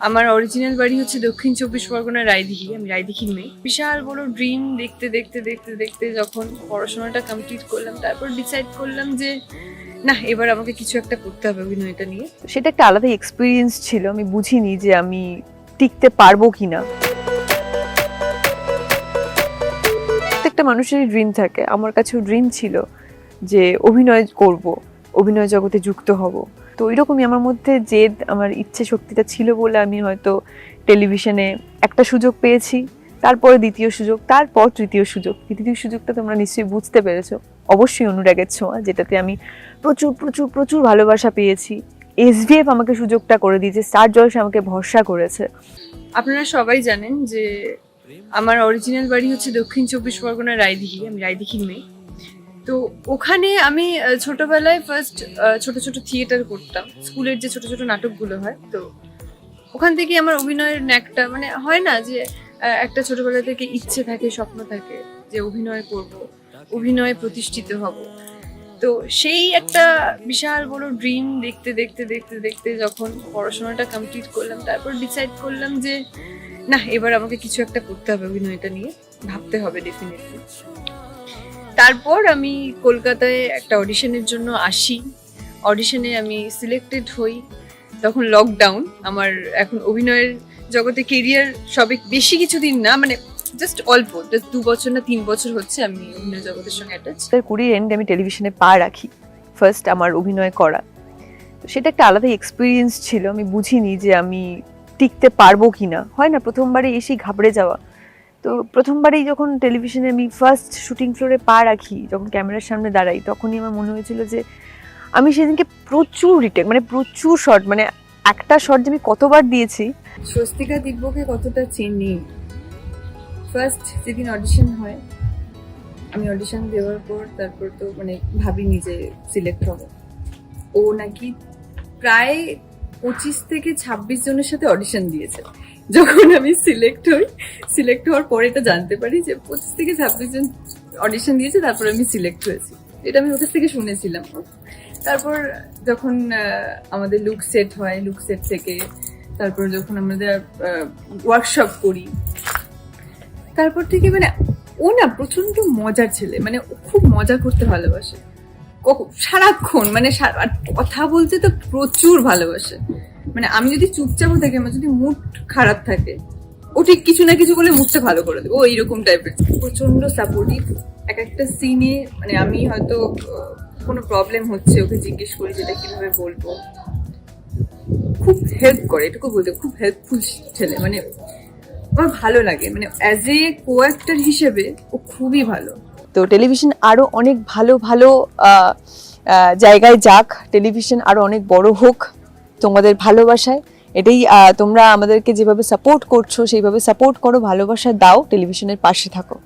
আমার অরিজিনাল বাড়ি হচ্ছে দক্ষিণ চব্বিশ পরগনার রায়দিঘি, আমি রায়দিঘির মেয়ে। বিশাল বড় ড্রিম দেখতে দেখতে দেখতে দেখতে যখন পড়াশোনাটা কমপ্লিট করলাম, তারপর ডিসাইড করলাম যে, না, এবার আমাকে কিছু একটা করতে হবে অভিনয়টা নিয়ে। সেটা একটা আলাদা এক্সপিরিয়েন্স ছিল, আমি বুঝিনি যে আমি টিকতে পারব কিনা। প্রত্যেকটা মানুষেরই ড্রিম থাকে। আমার কাছেও ড্রিম ছিল যে অভিনয় করব। অভিনয় জগতে যুক্ত হব। তো ওইরকমই আমার মধ্যে জেদ, আমার ইচ্ছে শক্তিটা ছিল বলে আমি হয়তো টেলিভিশনে একটা সুযোগ পেয়েছি, তারপরে দ্বিতীয় সুযোগ, তারপর তৃতীয় সুযোগ। তৃতীয় সুযোগটা তোমরা নিশ্চয়ই বুঝতে পেরেছ। অবশ্যই অনুরাগের ছোঁয়া, যেটাতে আমি প্রচুর প্রচুর প্রচুর ভালোবাসা পেয়েছি। এসভিএফ আমাকে সুযোগটা করে দিয়েছে, স্টার জলসা আমাকে ভরসা করেছে। আপনারা সবাই জানেন যে আমার অরিজিনাল বাড়ি হচ্ছে দক্ষিণ চব্বিশ পরগনা রায়দিঘি, আমি রায়দিঘির মেয়ে। তো ওখানে আমি ছোটবেলায় ফার্স্ট ছোট ছোট থিয়েটার করতাম। স্কুলের যে ছোট ছোট নাটকগুলো হয়, তো ওখান থেকে আমার অভিনয়ের ন্যাকটা মানে হয় না যে একটা ছোটবেলা থেকে ইচ্ছে থাকে, স্বপ্ন থাকে যে অভিনয় করব, অভিনয়ে প্রতিষ্ঠিত হব। তো সেই একটা বিশাল বড় ড্রিম দেখতে দেখতে দেখতে দেখতে যখন পড়াশোনাটা কমপ্লিট করলাম, তারপর ডিসাইড করলাম যে, না, এবার আমাকে কিছু একটা করতে হবে অভিনয়টা নিয়ে। ভাবতে হবে ডেফিনেটলি তারপর আমি কলকাতায় একটা অডিশনের জন্য আসি। অডিশনে আমি সিলেক্টেড হই। তখন লকডাউন আমার এখন অভিনয়ের জগতে কেরিয়ার সবে বেশি কিছুদিন না মানে জাস্ট অল্প জাস্ট দু বছর না তিন বছর হচ্ছে আমি অভিনয় জগতের সঙ্গে অ্যাটাচ কুড়ির এন্ডে আমি টেলিভিশনে পা রাখি। ফার্স্ট আমার অভিনয় করা। তো সেটা একটা আলাদা এক্সপিরিয়েন্স ছিল। আমি বুঝিনি যে আমি টিকতে পারব কি না হয় না, প্রথমবারে এসেই ঘাবড়ে যাওয়া। তো প্রথমবারেই যখন টেলিভিশনে আমি ফার্স্ট শুটিং ফ্লোরে পা রাখি, যখন ক্যামেরার সামনে দাঁড়াই, তখনই আমার মনে হয়েছিল যে আমি সেদিনকে প্রচুর রিটেক মানে প্রচুর শট মানে একটা শট যে আমি কতবার দিয়েছি। স্বস্তিকা দিব্যকে কতটা চিনি? ফার্স্ট যেদিন অডিশন হয়, আমি অডিশন দেওয়ার পর তারপর তো মানে ভাবিনি যে সিলেক্ট হবে। ও নাকি প্রায় পঁচিশ থেকে ছাব্বিশ জনের সাথে অডিশন দিয়েছে। যখন আমি সিলেক্ট হই সিলেক্ট হওয়ার পরে এটা জানতে পারি যে পঁচিশ থেকে ছাব্বিশ জন অডিশন দিয়েছে, তারপর আমি সিলেক্ট হয়েছি। এটা আমি ওদের থেকে শুনেছিলাম। তারপর যখন আমাদের লুক সেট হয় লুক সেট থেকে, তারপর যখন আমাদের ওয়ার্কশপ করি। তারপর থেকে মানে ও না প্রচণ্ড মজার ছেলে মানে ও খুব মজা করতে ভালোবাসে। সারাক্ষণ মানে আর কথা বলতে তো প্রচুর ভালোবাসে। মানে আমি যদি চুপচাপও থাকি, আমার যদি মুড খারাপ থাকে, ও ঠিক কিছু না কিছু বলে মুডটা ভালো করে দেবে। ও এইরকম টাইপের প্রচণ্ড সাপোর্টিভ এক একটা সিনে মানে আমি হয়তো কোনো প্রবলেম হচ্ছে, ওকে জিজ্ঞেস করি যেটা কীভাবে বলব? খুব হেল্প করে, এটুকু বলতে, খুব হেল্পফুল ছেলে। মানে আমার ভালো লাগে। মানে অ্যাজ এ কো অ্যাক্টর হিসেবে, ও খুবই ভালো। তো টেলিভিশন আরও অনেক ভালো ভালো জায়গায় যাক। টেলিভিশন আরও অনেক বড় হোক তোমাদের ভালোবাসায়। এটাই তোমরা আমাদেরকে যেভাবে সাপোর্ট করছ, সেইভাবে সাপোর্ট করো, ভালোবাসা দাও, টেলিভিশনের পাশে থাকো।